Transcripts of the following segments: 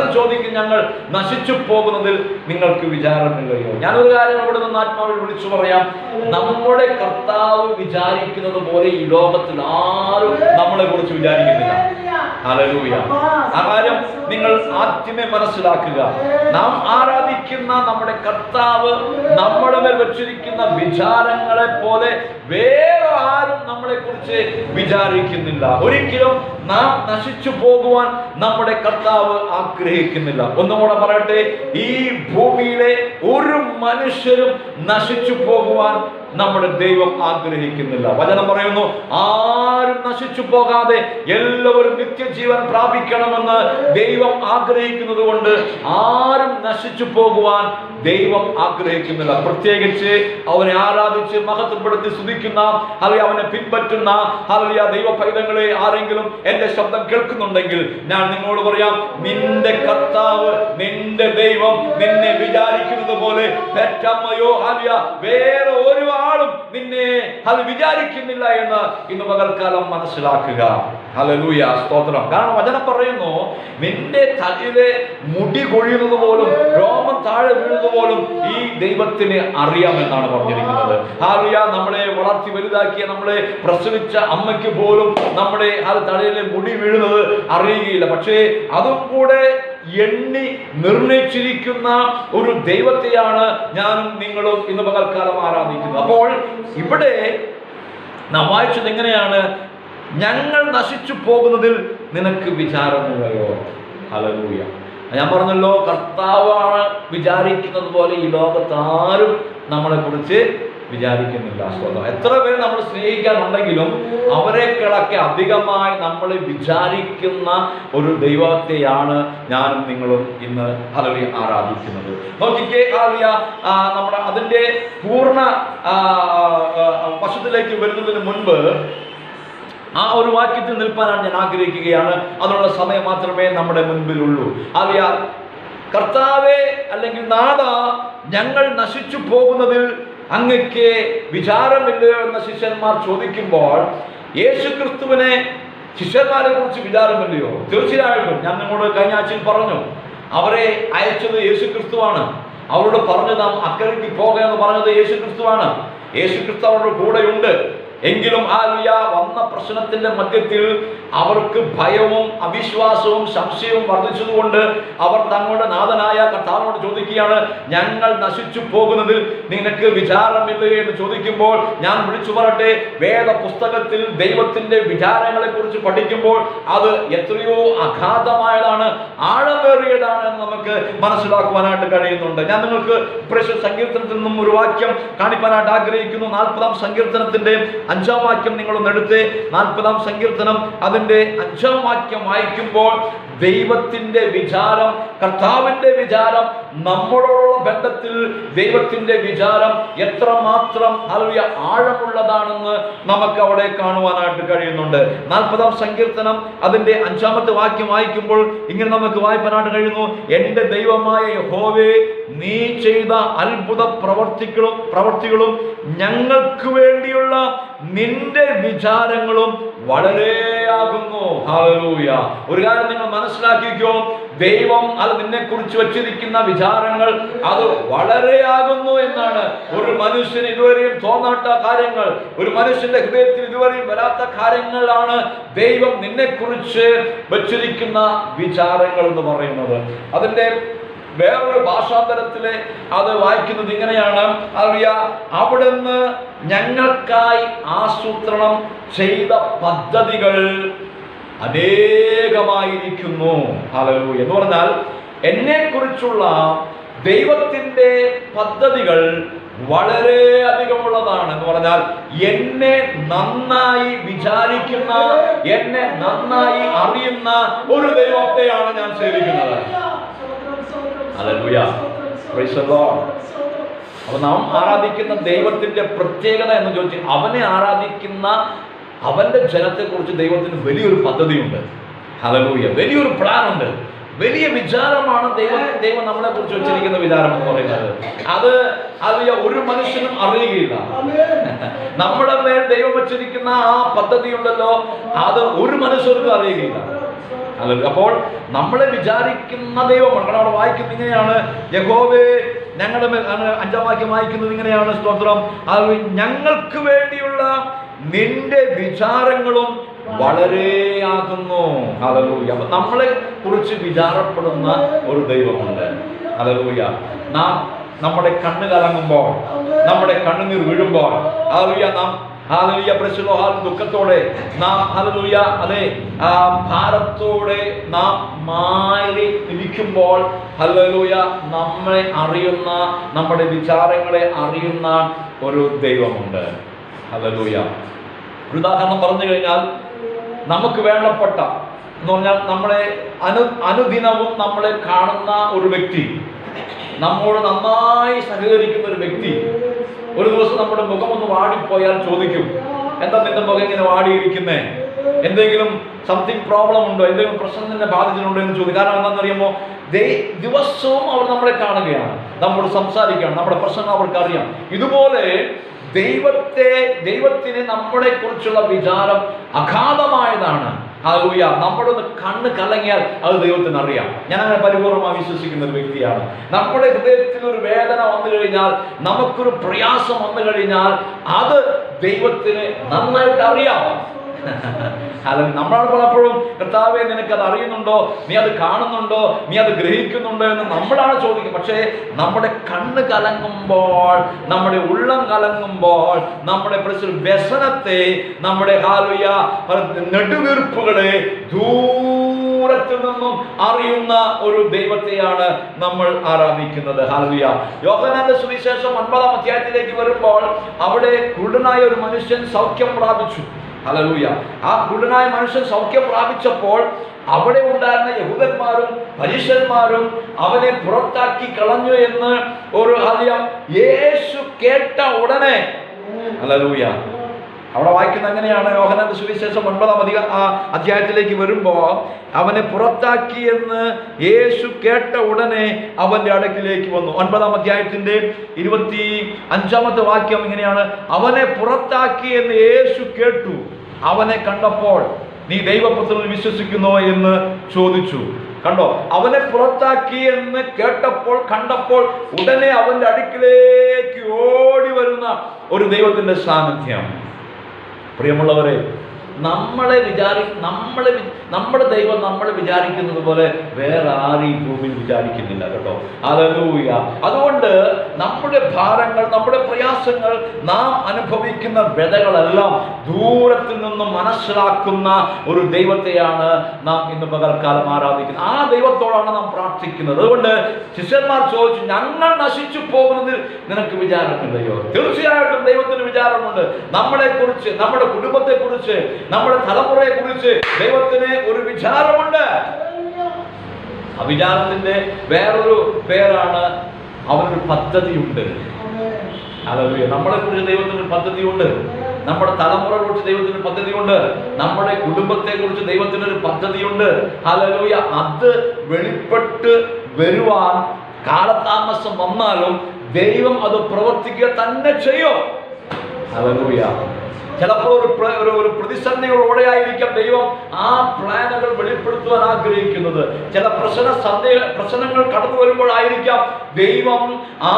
പലരും ചോദിക്കും ഞങ്ങൾ നശിച്ചു പോകുന്നതിൽ നിങ്ങൾക്ക് വിചാരമില്ലയോ? ഞാനൊരു കാര്യം ഇവിടെ നിന്ന് ആത്മാവിൽ വിളിച്ചു പറയാം. നമ്മുടെ കർത്താവ് വിചാരിക്കുന്നത് പോലെ ഈ ലോകത്തിൽ ആരും നമ്മളെ കുറിച്ച് വിചാരിക്കുന്നില്ല. കാര്യം നിങ്ങൾ ആദ്യമേ മനസ്സിലാക്കുക. നാം ആരാധിക്കുന്ന നമ്മുടെ കർത്താവ് നമ്മുടെ മേൽ വെച്ചിരിക്കുന്ന വിചാരങ്ങളെ പോലെ വേറെ ആരും നമ്മളെ കുറിച്ച് വിചാരിക്കുന്നില്ല. ഒരിക്കലും നാം നശിച്ചു പോകുവാൻ നമ്മുടെ കർത്താവ് ആഗ്രഹിക്കുന്നില്ല. ഒന്നുകൂടെ പറയട്ടെ ഈ ഭൂമിയിലെ ഒരു മനുഷ്യരും നശിച്ചു പോകുവാൻ നമ്മുടെ ദൈവം ആഗ്രഹിക്കുന്നില്ല. വചനം പറയുന്നു ആരും നശിച്ചു പോകാതെ എല്ലാവരും നിത്യജീവൻ പ്രാപിക്കണമെന്ന് ദൈവം ആഗ്രഹിക്കുന്നത് കൊണ്ട് ആരും നശിച്ചു പോകുവാൻ ദൈവം ആഗ്രഹിക്കുന്നില്ല. പ്രത്യേകിച്ച് അവനെ ആരാധിച്ച് മഹത്വപ്പെടുത്തി സ്തുതിക്കുന്ന അല്ലെങ്കിൽ അവനെ പിൻപറ്റുന്ന അല്ലെങ്കിൽ ദൈവ പൈതങ്ങളെ ആരെങ്കിലും എന്റെ ശബ്ദം കേൾക്കുന്നുണ്ടെങ്കിൽ ഞാൻ നിങ്ങളോട് പറയാം നിന്റെ കർത്താവ് നിന്റെ ദൈവം നിന്നെ വിചാരിക്കുന്നത് പോലെ പെറ്റമ്മയോ അലിയ വേറെ ഒരു ആളും നിന്നെ അത് വിചാരിക്കുന്നില്ല എന്ന് ഇന്ന് പകൽക്കാലം മനസ്സിലാക്കുക. ഹലലൂയ സ്തോത്രം. കാരണം വചനം പറയുന്നു നിന്റെ തലയിലെ മുടി കൊഴിയുന്നത് പോലും രോമം താഴെ വീഴുന്നത് പോലും ഈ ദൈവത്തിന് അറിയാമെന്നാണ് പറഞ്ഞിരിക്കുന്നത്. ഹാലിയ നമ്മളെ വളർത്തി വലുതാക്കിയ നമ്മളെ പ്രസവിച്ച അമ്മയ്ക്ക് പോലും നമ്മുടെ ആ തലയിലെ മുടി വീഴുന്നത് അറിയുകയില്ല. പക്ഷേ അതും കൂടെ എണ്ണി നിർണയിച്ചിരിക്കുന്ന ഒരു ദൈവത്തെയാണ് ഞാനും നിങ്ങളും ഇന്ന് പകൽക്കാലം ആരാധിക്കുന്നത്. അപ്പോൾ ഇവിടെ നാം വായിച്ചത് എങ്ങനെയാണ്? ഞങ്ങൾ നശിച്ചു പോകുന്നതിൽ നിനക്ക് വിചാരമില്ലയോ അലലൂയ ഞാൻ പറഞ്ഞല്ലോ കർത്താവാണ് വിചാരിക്കുന്നത് പോലെ ഈ ലോകത്താരും നമ്മളെ കുറിച്ച് വിചാരിക്കുന്നില്ല സ്വന്തം എത്ര പേര് നമ്മൾ സ്നേഹിക്കാനുണ്ടെങ്കിലും കിടക്കെ അധികമായി നമ്മൾ വിചാരിക്കുന്ന ഒരു ദൈവത്തെയാണ് ഞാനും നിങ്ങളും ഇന്ന് ഹലവി ആരാധിക്കുന്നത്. നോക്കിക്കേ ഹാലിയ നമ്മുടെ അതിന്റെ പൂർണ വശത്തിലേക്ക് വരുന്നതിന് മുൻപ് ആ ഒരു വാക്യത്തിൽ നിൽപ്പാനാണ് ഞാൻ ആഗ്രഹിക്കുകയാണ്. അതിനുള്ള സമയം മാത്രമേ നമ്മുടെ മുൻപിലുള്ളൂ. അറിയാ കർത്താവെ അല്ലെങ്കിൽ നാഥ ഞങ്ങൾ നശിച്ചു പോകുന്നതിൽ അങ്ങക്ക് വിചാരമില്ലയോ എന്ന ശിഷ്യന്മാർ ചോദിക്കുമ്പോൾ യേശു ക്രിസ്തുവിനെ ശിഷ്യന്മാരെ കുറിച്ച് വിചാരമില്ലയോ? തീർച്ചയായിട്ടും. ഞാൻ നിങ്ങളോട് കഴിഞ്ഞ ആഴ്ചയിൽ പറഞ്ഞു. അവരെ അയച്ചത് യേശു ക്രിസ്തുവാണ് അവരോട് പറഞ്ഞു നാം അക്കരയ്ക്ക് പോകുക എന്ന് പറഞ്ഞത് യേശു ക്രിസ്തുവാണ് യേശു ക്രിസ്തു അവരുടെ കൂടെയുണ്ട്. എങ്കിലും ആലിയ വന്ന പ്രശ്നത്തിന്റെ മധ്യത്തിൽ അവർക്ക് ഭയവും അവിശ്വാസവും സംശയവും വർദ്ധിച്ചതുകൊണ്ട് അവർ തങ്ങളുടെ നാഥനായ കർത്താവിനോട് ചോദിക്കുകയാണ് ഞങ്ങൾ നശിച്ചു പോകുന്നതിൽ നിനക്ക് വിചാരമില്ലേ? എന്ന് ചോദിക്കുമ്പോൾ ഞാൻ വിളിച്ചു പറയട്ടെ. വേദ പുസ്തകത്തിൽ ദൈവത്തിന്റെ വിചാരങ്ങളെ കുറിച്ച് പഠിക്കുമ്പോൾ അത് എത്രയോ അഗാധമായതാണ് ആഴമേറിയതാണ് എന്ന് നമുക്ക് മനസ്സിലാക്കുവാനായിട്ട് കഴിയുന്നുണ്ട്. ഞാൻ നിങ്ങൾക്ക് പ്രശ്ന സങ്കീർത്തനത്തിൽ നിന്നും ഒരു വാക്യം കാണിപ്പാനായിട്ട് ആഗ്രഹിക്കുന്നു. നാൽപ്പതാം സങ്കീർത്തനത്തിന്റെ അഞ്ചാം വാക്യം നിങ്ങളൊന്ന് എടുത്ത് നാൽപ്പതാം സങ്കീർത്തനം അതിന്റെ അഞ്ചാം വാക്യം വായിക്കുമ്പോൾ ദൈവത്തിന്റെ വിചാരം കർത്താവിന്റെ വിചാരം നമ്മളോടുള്ള ബന്ധത്തിൽ ദൈവത്തിന്റെ വിചാരം എത്രമാത്രം അല്ലെ ആഴമുള്ളതാണെന്ന് നമുക്ക് അവിടെ കാണുവാനായിട്ട് കഴിയുന്നുണ്ട്. നാൽപ്പതാം സങ്കീർത്തനം അതിന്റെ അഞ്ചാമത്തെ വാക്യം വായിക്കുമ്പോൾ ഇങ്ങനെ നമുക്ക് വായിപ്പനായിട്ട് കഴിയുന്നു. എന്റെ ദൈവമായ യഹോവേ നീ ചെയ്ത അത്ഭുത പ്രവർത്തികളും പ്രവർത്തികളും ഞങ്ങൾക്ക് വേണ്ടിയുള്ള നിന്റെ വിചാരങ്ങളും വളരെയാകുന്നു. ഒരു കാര്യം നിങ്ങൾ മനസ്സിലാക്കിക്കോ. ദൈവം അത് നിന്നെക്കുറിച്ച് വച്ചിരിക്കുന്ന വിചാരങ്ങൾ അത് വളരെയാകുന്നു എന്നാണ്. ഒരു മനുഷ്യന് ഇതുവരെയും തോന്നാത്ത കാര്യങ്ങൾ ഒരു മനുഷ്യന്റെ ഹൃദയത്തിൽ ഇതുവരെയും വരാത്ത കാര്യങ്ങളാണ് ദൈവം നിന്നെക്കുറിച്ച് വച്ചിരിക്കുന്ന വിചാരങ്ങൾ എന്ന് പറയുന്നത്. അതിന്റെ വേറൊരു ഭാഷാന്തരത്തിലെ അത് വായിക്കുന്നത് ഇങ്ങനെയാണ്. അറിയ അവിടുന്ന് ഞങ്ങൾക്കായി ആസൂത്രണം ചെയ്ത പദ്ധതികൾ അനേകമായിരിക്കുന്നു. ഹലലു എന്ന് പറഞ്ഞാൽ എന്നെ കുറിച്ചുള്ള ദൈവത്തിന്റെ പദ്ധതികൾ വളരെ അധികമുള്ളതാണ്. എന്ന് പറഞ്ഞാൽ എന്നെ നന്നായി വിചാരിക്കുന്ന എന്നെ നന്നായി അറിയുന്ന ഒരു ദൈവത്തെയാണ് ഞാൻ സേവിക്കുന്നത്. അപ്പൊ നാം ആരാധിക്കുന്ന ദൈവത്തിന്റെ പ്രത്യേകത എന്ന് ചോദിച്ചാൽ അവനെ ആരാധിക്കുന്ന അവന്റെ ജനത്തെക്കുറിച്ച് ദൈവത്തിന് വലിയൊരു പദ്ധതിയുണ്ട്. ഹലലൂയ വലിയൊരു പ്ലാൻ ഉണ്ട് വലിയ വിചാരമാണ് ദൈവം ദൈവം നമ്മളെ കുറിച്ച് വെച്ചിരിക്കുന്ന വിചാരം എന്ന് പറയുന്നത്. അത് അത് ഒരു മനുഷ്യനും അറിയുകയില്ല. നമ്മുടെ മേൽ ദൈവം വെച്ചിരിക്കുന്ന ആ പദ്ധതി ഉണ്ടല്ലോ അത് ഒരു മനുഷ്യർക്കും അറിയുകയില്ല. അപ്പോൾ നമ്മളെ വിചാരിക്കുന്ന ദൈവമാണ്. കാരണം അവിടെ വായിക്കുന്നത് ഇങ്ങനെയാണ്. യഹോവേ ഞങ്ങളുടെ മേൽ അഞ്ചാം വാക്യം വായിക്കുന്നത് ഇങ്ങനെയാണ് സ്തോത്രം. അത് ഞങ്ങൾക്ക് വേണ്ടിയുള്ള നിന്റെ വിചാരങ്ങളും വളരെയാകുന്നു. അപ്പൊ നമ്മളെ കുറിച്ച് വിചാരപ്പെടുന്ന ഒരു ദൈവമുണ്ട്. ഹല്ലേലൂയ. നാം നമ്മുടെ കണ്ണ് കലങ്ങുമ്പോൾ നമ്മുടെ കണ്ണുനീർ വീഴുമ്പോൾ ഹല്ലേലൂയ നാം ഹാലലൂയ പ്രശ്നോ ഹാൽ ദുഃഖത്തോടെ നാം ഹാലലൂയ അതെ ഭാരത്തോടെ നാം മാറി ഇരിക്കുമ്പോൾ ഹലലൂയ നമ്മളെ അറിയുന്ന നമ്മുടെ വിചാരങ്ങളെ അറിയുന്ന ഒരു ദൈവമുണ്ട്. ഹല്ലേലൂയ. ഒരു ഉദാഹരണം പറഞ്ഞു കഴിഞ്ഞാൽ നമുക്ക് വേണ്ടപ്പെട്ട എന്ന് പറഞ്ഞാൽ നമ്മളെ അനു അനുദിനവും നമ്മളെ കാണുന്ന ഒരു വ്യക്തി നമ്മോട് നന്നായി സഹകരിക്കുന്ന ഒരു വ്യക്തി ഒരു ദിവസം നമ്മുടെ മുഖം ഒന്ന് വാടിപ്പോയാൽ ചോദിക്കും എന്താ നിന്റെ മുഖം ഇങ്ങനെ വാടിയിരിക്കുന്നേ? എന്തെങ്കിലും സംതിങ് പ്രോബ്ലം ഉണ്ടോ? എന്തെങ്കിലും പ്രശ്നം തന്നെ ബാധിച്ചിട്ടുണ്ടോ? എന്ന് ചോദിക്കും. കാരണം എന്താണെന്ന് അറിയുമോ ദേ ദിവസവും അവർ നമ്മളെ കാണുകയാണ് നമ്മോട് സംസാരിക്കുകയാണ് നമ്മുടെ പ്രശ്നങ്ങൾ അവർക്ക് അറിയാം. ഇതുപോലെ ദൈവത്തെ ദൈവത്തിന് നമ്മളെ കുറിച്ചുള്ള വിചാരം അഗാധമായതാണ്. ഹല്ലേലൂയ. നമ്മുടെ ഒന്ന് കണ്ണ് കലങ്ങിയാൽ അത് ദൈവത്തിന് അറിയാം. ഞാൻ അങ്ങനെ പരിപൂർണമായി വിശ്വസിക്കുന്ന ഒരു വ്യക്തിയാണ്. നമ്മുടെ ഹൃദയത്തിൽ ഒരു വേദന വന്നു കഴിഞ്ഞാൽ നമുക്കൊരു പ്രയാസം വന്നു കഴിഞ്ഞാൽ അത് ദൈവത്തിന് നന്നായിട്ട് അറിയാം. അല്ല നമ്മളാണ് പലപ്പോഴും കർത്താവെ നിനക്ക് അത് അറിയുന്നുണ്ടോ? നീ അത് കാണുന്നുണ്ടോ? നീ അത് ഗ്രഹിക്കുന്നുണ്ടോ? എന്ന് നമ്മളാണ് ചോദിക്കുക. പക്ഷേ നമ്മുടെ കണ്ണ് കലങ്ങുമ്പോൾ നമ്മുടെ ഉള്ളം കലങ്ങുമ്പോൾ നമ്മുടെ വ്യസനത്തെ നമ്മുടെ ഹാലുയ നെടുവീർപ്പുകളെ ദൂരത്തിൽ നിന്നും അറിയുന്ന ഒരു ദൈവത്തെയാണ് നമ്മൾ ആരാധിക്കുന്നത്. ഹാലുയ യോഹനാന്റെ സുവിശേഷം ഒൻപതാം അധ്യായത്തിലേക്ക് വരുമ്പോൾ അവിടെ കുരുടനായ ഒരു മനുഷ്യൻ സൗഖ്യം പ്രാപിച്ചു. ഹലലൂയ ആ കുരുടനായ മനുഷ്യൻ സൗഖ്യം പ്രാപിച്ചപ്പോൾ അവിടെ ഉണ്ടായിരുന്ന യഹൂദന്മാരും പരീക്ഷന്മാരും അവനെ പുറത്താക്കി കളഞ്ഞു എന്ന് ഒരു ഹലിയം യേശു കേട്ട ഉടനെ ഹലലൂയ അവിടെ വായിക്കുന്ന അങ്ങനെയാണ് യോഹനാന്റെ സുവിശേഷം ഒൻപതാം അധിക ആ അധ്യായത്തിലേക്ക് വരുമ്പോൾ അവനെ പുറത്താക്കി എന്ന് യേശു കേട്ട ഉടനെ അവന്റെ അടുക്കിലേക്ക് വന്നു. ഒൻപതാം അധ്യായത്തിന്റെ ഇരുപത്തി അഞ്ചാമത്തെ വാക്യം ഇങ്ങനെയാണ്. അവനെ പുറത്താക്കി എന്ന് യേശു കേട്ടു. അവനെ കണ്ടപ്പോൾ നീ ദൈവപുത്രനിൽ വിശ്വസിക്കുന്നോ എന്ന് ചോദിച്ചു. കണ്ടോ? അവനെ പുറത്താക്കി എന്ന് കേട്ടപ്പോൾ കണ്ടപ്പോൾ ഉടനെ അവന്റെ അടുക്കിലേക്ക് ഓടി വരുന്ന ഒരു ദൈവത്തിന്റെ സാന്നിധ്യം. പ്രിയമുള്ളവരെ നമ്മളെ വിചാരി നമ്മളെ നമ്മുടെ ദൈവം നമ്മളെ വിചാരിക്കുന്നത് പോലെ വേറെ ആരും ഈ ഭൂമിയിൽ വിചാരിക്കുന്നില്ല കേട്ടോ. അതൂയ അതുകൊണ്ട് നമ്മുടെ ഭാരങ്ങൾ നമ്മുടെ പ്രയാസങ്ങൾ നാം അനുഭവിക്കുന്ന വ്യതകളെല്ലാം ദൂരത്തിൽ നിന്നും മനസ്സിലാക്കുന്ന ഒരു ദൈവത്തെയാണ് നാം ഇന്ന് പകൽക്കാലം ആരാധിക്കുന്നത്. ആ ദൈവത്തോടാണ് നാം പ്രാർത്ഥിക്കുന്നത്. അതുകൊണ്ട് ശിഷ്യന്മാർ ചോദിച്ചു ഞങ്ങൾ നശിച്ചു പോകുന്നതിൽ നിനക്ക് വിചാരമില്ലയോ തീർച്ചയായിട്ടും ദൈവത്തിന് വിചാരമുണ്ട്. നമ്മളെ കുറിച്ച് നമ്മുടെ കുടുംബത്തെ കുറിച്ച് നമ്മുടെ തലമുറയെ കുറിച്ച് ദൈവത്തിന് ഒരു വിചാരമുണ്ട്. ആ വിചാരത്തിന്റെ വേറൊരു പേരാണ് അവനൊരു പദ്ധതിയുണ്ട്. ഹല്ലേലൂയ നമ്മളെ കുറിച്ച് ദൈവത്തിന് പദ്ധതിയുണ്ട്. നമ്മുടെ തലമുറയെ കുറിച്ച് ദൈവത്തിന് പദ്ധതി പദ്ധതിയുണ്ട്. നമ്മുടെ കുടുംബത്തെ കുറിച്ച് ദൈവത്തിന് ഒരു പദ്ധതിയുണ്ട്. ഹല്ലേലൂയ അത് വെളിപ്പെട്ട് വരുവാൻ കാലതാമസം വന്നാലും ദൈവം അത് പ്രവർത്തിക്കുക തന്നെ ചെയ്യും. ഹല്ലേലൂയ ചിലപ്പോൾ ഒരു ഒരു ഒരു പ്രതിസന്ധികളോടെ ആയിരിക്കാം ദൈവം ആ പ്ലാനുകൾ വെളിപ്പെടുത്തുവാൻ ആഗ്രഹിക്കുന്നത്. ചില പ്രശ്ന സന്ദേഹ പ്രശ്നങ്ങൾ കടന്നു വരുമ്പോഴായിരിക്കാം ദൈവം ആ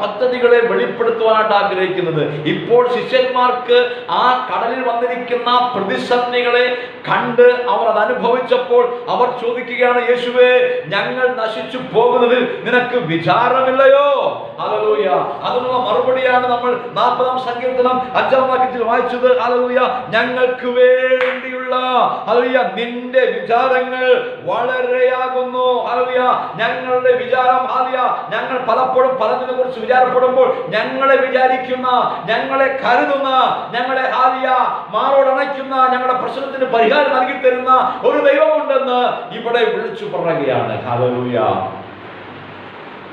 പദ്ധതികളെ വെളിപ്പെടുത്തുവാനായിട്ട് ആഗ്രഹിക്കുന്നത്. ഇപ്പോൾ ശിഷ്യന്മാർക്ക് ആ കടലിൽ വന്നിരിക്കുന്ന പ്രതിസന്ധികളെ കണ്ട് അവർ അത് അനുഭവിച്ചപ്പോൾ അവർ ചോദിക്കുകയാണ് യേശുവേ ഞങ്ങൾ നശിച്ചു പോകുന്നതിൽ നിനക്ക് വിചാരമില്ലയോ? ഹല്ലേലൂയ. അതിനുള്ള മറുപടിയാണ് നമ്മൾ നാൽപ്പതാം സങ്കീർത്തനം അഞ്ചാം വാക്യത്തിൽ വായിച്ചത്. ഹല്ലേലൂയ. ഞങ്ങൾക്ക് വേണ്ടിയുള്ള ഹല്ലേലൂയ നിന്റെ വിചാരങ്ങൾ വളരെയാകുന്നു. ഹല്ലേലൂയ. ഞങ്ങളുടെ വിചാരം ഹല്ലേലൂയ ഞങ്ങൾ പലപ്പോഴും പലതിനെ കുറിച്ച് വിചാരപ്പെടുമ്പോൾ ഞങ്ങളെ വിചാരിക്കുന്ന ഞങ്ങളെ കരുതുന്ന ഞങ്ങളെ ഹാലിയ മാറോടണയ്ക്കുന്ന ഞങ്ങളുടെ പ്രശ്നത്തിന് പരിഹാരം നൽകി തരുന്ന ഒരു ദൈവമുണ്ടെന്ന് ഇവിടെ വിളിച്ചു പറയുകയാണ്.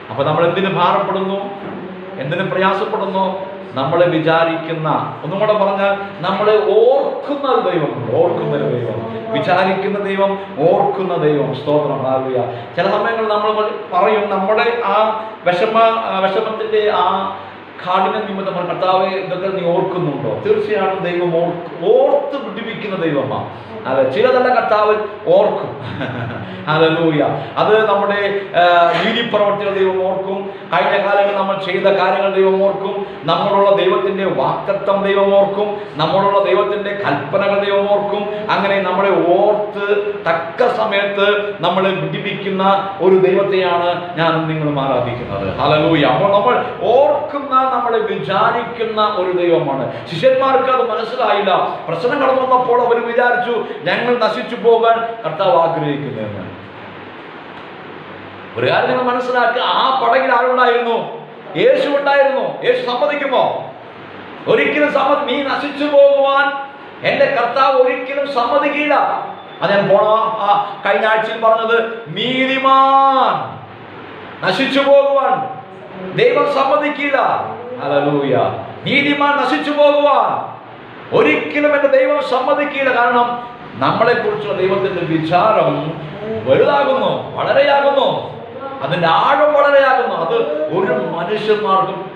അപ്പൊ നമ്മൾ എന്തിനു ഭാരപ്പെടുന്നു? എന്തിനു പ്രയാസപ്പെടുന്നു? നമ്മൾ വിചാരിക്കുന്ന ഒന്നും കൂടെ പറഞ്ഞാൽ നമ്മളെ ഓർക്കുന്ന ഒരു ദൈവം ഓർക്കുന്ന ഒരു ദൈവം. വിചാരിക്കുന്ന ദൈവം ഓർക്കുന്ന ദൈവം. സ്തോത്രം ആകുക ചില സമയങ്ങളിൽ നമ്മൾ പറയും നമ്മുടെ ആ വിഷമ വിഷമത്തിന്റെ ആ കാഠിന നിമിത്തം കർത്താവ് ഇതൊക്കെ നീ ഓർക്കുന്നുണ്ടോ? തീർച്ചയായിട്ടും ദൈവം ഓർത്ത് പിടിപ്പിക്കുന്ന ദൈവമാണ്. അതെ ചിലതെല്ലാം കർത്താവ് ഓർക്കും. ഹല്ലേലൂയ. അത് നമ്മുടെ നീതിപ്രവർത്തികൾ ദൈവം ഓർക്കും. കഴിഞ്ഞ കാലങ്ങളിൽ നമ്മൾ ചെയ്ത കാര്യങ്ങൾ ദൈവം ഓർക്കും. നമ്മളുള്ള ദൈവത്തിന്റെ വാക്തത്വം ദൈവം ഓർക്കും. നമ്മളുള്ള ദൈവത്തിന്റെ കൽപ്പനകൾ ദൈവം ഓർക്കും. അങ്ങനെ നമ്മളെ ഓർത്ത് തക്ക സമയത്ത് നമ്മളെ വിടിപ്പിക്കുന്ന ഒരു ദൈവത്തെയാണ് ഞാൻ നിങ്ങളും ആരാധിക്കുന്നത്. ഹല്ലേലൂയ. അപ്പോൾ നമ്മൾ ഓർക്കുന്ന നമ്മളെ വിചാരിക്കുന്ന ഒരു ദൈവമാണ്. ശിഷ്യന്മാർക്ക് അത് മനസ്സിലായില്ല. പ്രശ്നം കടന്നു വന്നപ്പോൾ അവർ വിചാരിച്ചു ഞങ്ങൾ നശിച്ചു പോകാൻ കർത്താവ് ആഗ്രഹിക്കുന്നതെന്ന്. ഒരു കാര്യം നിങ്ങൾ മനസ്സിലാക്കുക ആ പടകിൽ ആരുണ്ടായിരുന്നു? യേശു ഉണ്ടായിരുന്നു. യേശു സമ്മതിക്കുമോ? ഒരിക്കലും സമ്മതി നീ നശിച്ചു പോകുവാൻ എന്റെ കർത്താവ് ഒരിക്കലും സമ്മതിക്കില്ല. അത് ഞാൻ പോണ ആ കഴിഞ്ഞ ആഴ്ചയിൽ പറഞ്ഞത് നീതിമാൻ നശിച്ചു പോകുവാൻ. ദൈവം സമ്മതിക്കില്ല. ഹല്ലേലൂയ. നീതിമാൻ നശിച്ചു പോകുവാൻ. ഒരിക്കലും എന്റെ ദൈവം സമ്മതിക്കില്ല. കാരണം നമ്മളെ കുറിച്ചുള്ള ദൈവത്തിന്റെ വിചാരം വലുതാകുന്നു വളരെയാകുന്നു. അതിന്റെ ആഴം വളരെയാകുന്നു. അത് ഒരു മനുഷ്യന്മാർക്കും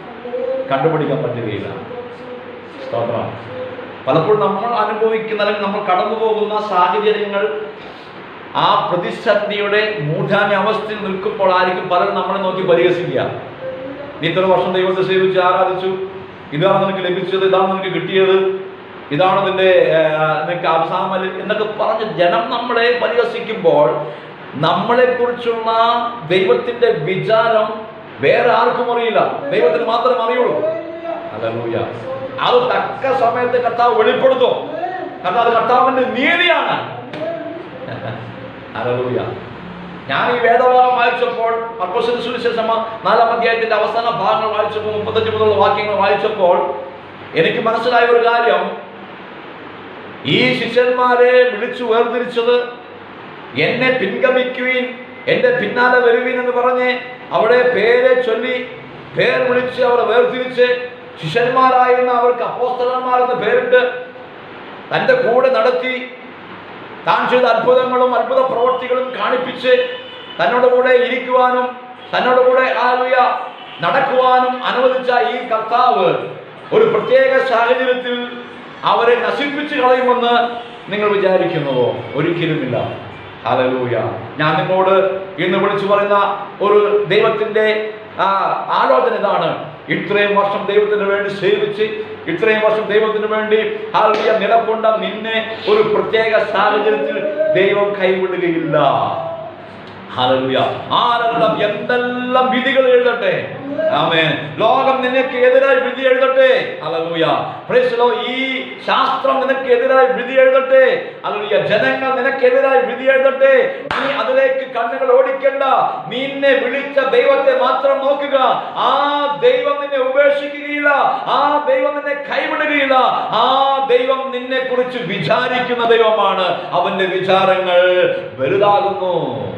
കണ്ടുപിടിക്കാൻ പറ്റുകയില്ല. സ്തോത്രം. പലപ്പോഴും നമ്മൾ അനുഭവിക്കുന്ന അല്ലെങ്കിൽ നമ്മൾ കടന്നു പോകുന്ന സാഹചര്യങ്ങൾ ആ പ്രതിസന്ധിയുടെ മൂഢാന അവസ്ഥയിൽ നിൽക്കുമ്പോൾ ആയിരിക്കും പലരും നമ്മളെ നോക്കി പരിഹസിക്കുക. നീ ഇത്ര വർഷം ദൈവത്തെ സേവിച്ച് ആരാധിച്ചു? ഇതാണ് നിനക്ക് ലഭിച്ചത് ഇതാണ് നിനക്ക് കിട്ടിയത്. ഇതാണ് നിന്റെ നിനക്ക് അവസാനം എന്നൊക്കെ പറഞ്ഞ് ജനം നമ്മളെ പരിഹസിക്കുമ്പോൾ നമ്മളെക്കുറിച്ചുള്ള ദൈവത്തിന്റെ വിചാരം വേറെ ആർക്കും അറിയില്ല. ദൈവത്തിന് മാത്രം അറിയുള്ളൂ. ഹല്ലേലൂയ. അത് തക്ക സമയത്ത് കർത്താവ് വെളിപ്പെടുത്തും. കാരണം അത് കർത്താവിന്റെ നീതിയാണ്. ഹല്ലേലൂയ. ഞാൻ ഈ വേദഭാഗം വായിച്ചപ്പോൾ സുവിശേഷം നാലാം അധ്യായത്തിന്റെ അവസാന ഭാഗങ്ങൾ വായിച്ചപ്പോൾ മുപ്പത്തഞ്ച് മുതലുള്ള വാക്യങ്ങൾ വായിച്ചപ്പോൾ എനിക്ക് മനസ്സിലായ ഒരു കാര്യം. ഈ ശിഷ്യന്മാരെ വിളിച്ചു വേർതിരിച്ചത് എന്നെ പിൻഗമിക്കുവിൻ എന്റെ പിന്നാലെ വരുവിൻ എന്ന് പറഞ്ഞ് അവിടെ പേരെ ചൊല്ലി പേർ വിളിച്ച് അവരെ വേർതിരിച്ച് ശിഷ്യന്മാരായിരുന്ന അവർക്ക് അപ്പോസ്തലന്മാർ എന്ന് പേരിട്ട് തന്റെ കൂടെ നടത്തി താൻ ചെയ്ത അത്ഭുതങ്ങളും അത്ഭുത പ്രവൃത്തികളും കാണിപ്പിച്ച് തന്നോട് കൂടെ ഇരിക്കുവാനും തന്നോട് കൂടെ ആലുയ നടക്കുവാനും അനുവദിച്ച ഈ കർത്താവ് ഒരു പ്രത്യേക സാഹചര്യത്തിൽ അവരെ നശിപ്പിച്ച് കളയുമെന്ന് നിങ്ങൾ വിചാരിക്കുന്നുവോ ഒരിക്കലുമില്ല. ഹല്ലേലൂയ. ഞാൻ നിങ്ങളോട് ഇന്ന് വിളിച്ചു പറയുന്ന ഒരു ദൈവത്തിന്റെ ആലോചന ഇതാണ്. ഇത്രയും വർഷം ദൈവത്തിന് വേണ്ടി സേവിച്ച് ഇത്രയും വർഷം ദൈവത്തിന് വേണ്ടി ഹാലിയ നിലകൊണ്ട നിന്നെ ഒരു പ്രത്യേക സാഹചര്യത്തിൽ ദൈവം കൈവിടുകയില്ല. ആരെല്ലാം എന്തെല്ലാം വിധികൾ എഴുതട്ടെ? ആമേൻ. ലോകം നിനക്ക് എതിരായി വിധി എഴുതട്ടെ? അലലൂയ പ്രൈസ് ഈ ശാസ്ത്രം നിനക്ക് എതിരായി വിധി എഴുതട്ടെ? അലലൂയ ജനങ്ങൾ നിനക്ക് എതിരായി വിധി എഴുതട്ടെ? നീ അതിലേക്ക് കണ്ണുകൾ ഓടിക്കണ്ട. നിന്നെ വിളിച്ച ദൈവത്തെ മാത്രം നോക്കുക. ആ ദൈവം നിന്നെ ഉപേക്ഷിക്കുകയില്ല. ആ ദൈവം നിന്നെ കൈവിടുകയില്ല. ആ ദൈവം നിന്നെ കുറിച്ച് വിചാരിക്കുന്ന ദൈവമാണ്. അവന്റെ വിചാരങ്ങൾ വലുതാകുന്നു.